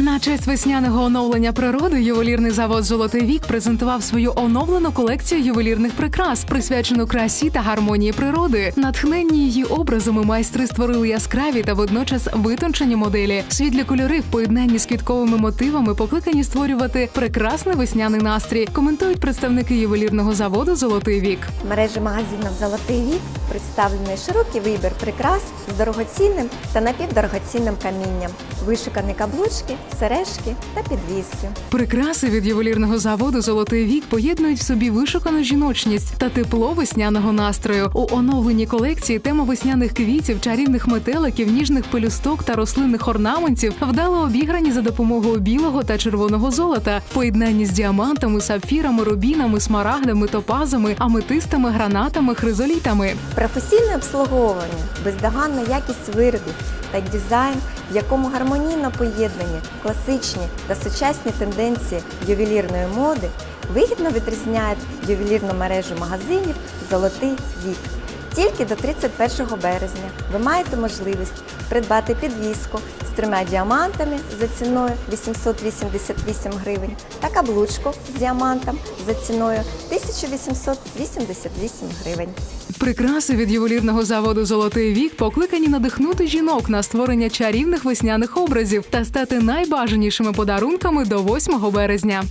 На честь весняного оновлення природи ювелірний завод Золотий вік презентував свою оновлену колекцію ювелірних прикрас, присвячену красі та гармонії природи. Натхненні її образами майстри створили яскраві та водночас витончені моделі. Світлі кольори в поєднанні з квітковими мотивами покликані створювати прекрасний весняний настрій. Коментують представники ювелірного заводу Золотий вік. Мережі магазинів Золотий вік представлений широкий вибір прикрас з дорогоцінним та напівдорогоцінним камінням, вишукані каблучки, сережки та підвіси. Прикраси від ювелірного заводу Золотий вік поєднують в собі вишукану жіночність та тепло весняного настрою. У оновленій колекції тема весняних квітів, чарівних метеликів, ніжних пелюсток та рослинних орнаментів вдало обіграні за допомогою білого та червоного золота в поєднанні з діамантами, сапфірами, рубінами, смарагдами, топазами, аметистами, гранатами, хризолітами. Професійне обслуговування, бездоганна якість виробів та дизайн, в якому гармонійно поєднані класичні та сучасні тенденції ювелірної моди, вигідно відрізняють ювелірну мережу магазинів Золотий вік. Тільки до 31 березня ви маєте можливість придбати підвіску з трьома діамантами за ціною 888 гривень та каблучку з діамантом за ціною 1888 гривень. Прикраси від ювелірного заводу Золотий вік покликані надихнути жінок на створення чарівних весняних образів та стати найбажанішими подарунками до 8 березня.